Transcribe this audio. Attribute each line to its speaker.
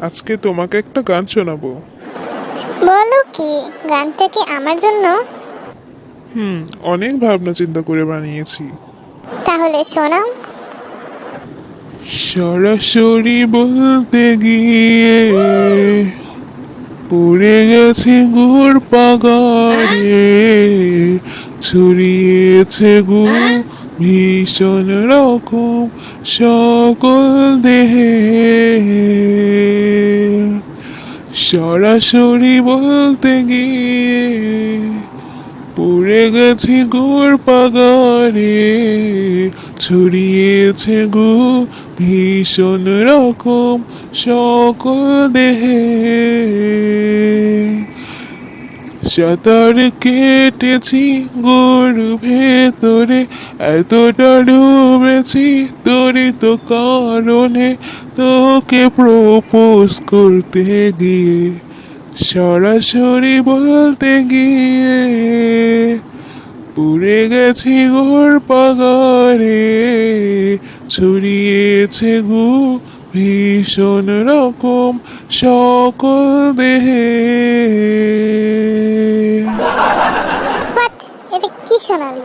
Speaker 1: আজকে তোমাকে একটা গান শোনাবো।
Speaker 2: বলো কি গানটা কি আমার জন্য?
Speaker 1: হুম অনেক ভাবনা চিন্তা করে বানিয়েছি।
Speaker 2: তাহলে শোনাও।
Speaker 1: সরাসরি বলতে গিয়ে পড়ে গেছে গুড় পাগারে ছড়িয়েছে গুড় ভীষণ রকম সকল দেহে। সরাসরি বলতে গিয়ে পড়ে গেছে গোর পাগারে, ছড়িয়েছে গো ভীষণ রকম সকল দেহে। সাঁতার কেটেছি গোর ভেতরে এতটা ডুবেছি তোরই তো কারণে তোকে প্রপোজ করতে গিয়ে, সরাসরি বলতে গিয়ে। পুড়ে গেছি গোর পাগারে, ছড়িয়েছে গু ভীষণ রকম সকল দেহে।
Speaker 2: কি শোনালি?